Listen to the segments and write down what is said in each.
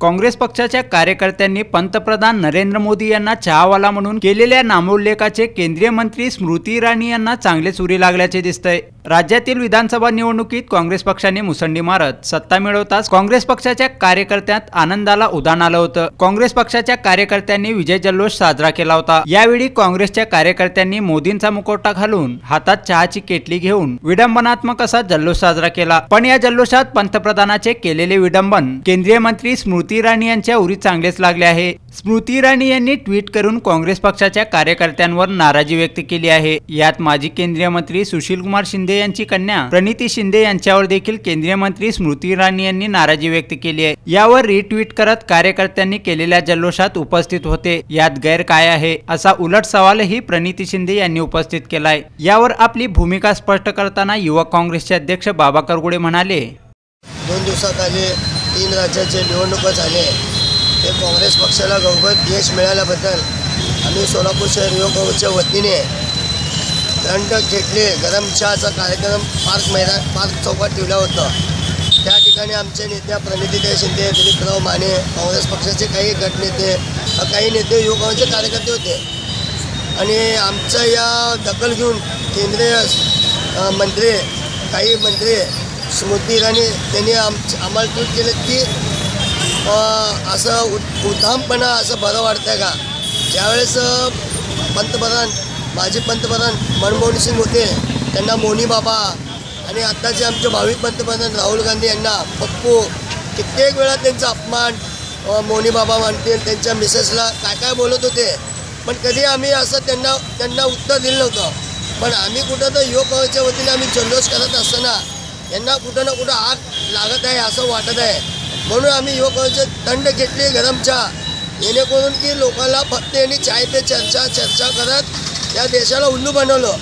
काँग्रेस पक्षाच्या कार्यकर्त्यांनी पंतप्रधान नरेंद्र मोदी यांना चहावाला म्हणून केलेल्या नामोल्लेखाचे केंद्रीय मंत्री स्मृती इराणी यांना चांगले सुरी लागल्याचे दिसतंय. राज्यातील विधानसभा निवडणुकीत काँग्रेस पक्षाने मुसंडी मारत सत्ता मिळवताच काँग्रेस पक्षाच्या कार्यकर्त्यात आनंदाला उदान आलं होतं. काँग्रेस पक्षाच्या कार्यकर्त्यांनी विजय जल्लोष साजरा केला होता. यावेळी काँग्रेसच्या कार्यकर्त्यांनी मोदींचा मुखवटा घालून हातात चहाची केटली घेऊन विडंबनात्मक असा जल्लोष साजरा केला. पण या जल्लोषात पंतप्रधानाचे केलेले विडंबन केंद्रीय मंत्री स्मृती इराणी यांच्या उरी चांगलेच लागले आहे. स्मृती इराणी यांनी ट्विट करून काँग्रेस पक्षाच्या कार्यकर्त्यांवर नाराजी व्यक्त केली आहे. यात माजी केंद्रीय मंत्री सुशील कुमार शिंदे यांची कन्या प्रणिती शिंदे यांच्यावर देखील केंद्रीय मंत्री स्मृती इराणी यांनी नाराजी व्यक्त केली आहे. यावर रिट्विट करत कार्यकर्त्यांनी केलेल्या जल्लोषात उपस्थित होते. यात गैर काय आहे? असा उलट सवालही प्रणिती शिंदे यांनी उपस्थित केलाय. यावर आपली भूमिका स्पष्ट करताना युवक काँग्रेसचे अध्यक्ष बाबा करगुडे म्हणाले दोन दिवसात आले तीन राज्याचे निवडणुका झाले. ते काँग्रेस पक्षाला गवगत यश मिळाल्याबद्दल आम्ही सोलापूर शहर युवक काँग्रेसच्या वतीने दंड घेतले गरम चहाचा कार्यक्रम पार्क मैदान पार्क चौकात ठेवला होता. त्या ठिकाणी आमचे नेत्या प्रणितीताई शिंदे दिलीपराव माने काँग्रेस पक्षाचे काही गटनेते काही नेते युवकांचे कार्यकर्ते होते. आणि आमचं या दखल घेऊन केंद्रीय मंत्री काही मंत्री स्मृती इराणी त्यांनी आम आम्हाला ट्विट केलं की असं उ उद्धामपणा असं बरं वाटतं का? ज्यावेळेस पंतप्रधान माजी पंतप्रधान मनमोहन सिंग होते. त्यांना मोनी बाबा आणि आत्ताचे आमचे भावी पंतप्रधान राहुल गांधी यांना पप्पू. कित्येक वेळा त्यांचा अपमान मोनी बाबा म्हणतील त्यांच्या मिसेसला काय काय बोलत होते. पण कधी आम्ही असं त्यांना त्यांना उत्तर दिलं नव्हतं. पण आम्ही कुठं तर युवक काँग्रेसच्या वतीने आम्ही जल्लोष करत असताना यांना कुठं ना कुठं आग लागत आहे असं वाटत आहे. म्हणून आम्ही युवक काँग्रेसचे दंड घेतले गरम चहा जेणेकरून की लोकांना फक्त यांनी चाय पे चर्चा चर्चा करत या देशाला उल्लू बनवलं.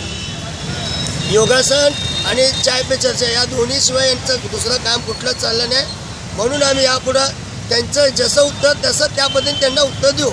योगासन आणि चाय पे चर्चा या दोन्हीशिवाय यांचं दुसरं काम कुठलंच चाललं नाही. म्हणून आम्ही यापुढं त्यांचं जसं उत्तर तसं त्या पद्धतीने त्यांना उत्तर देऊ.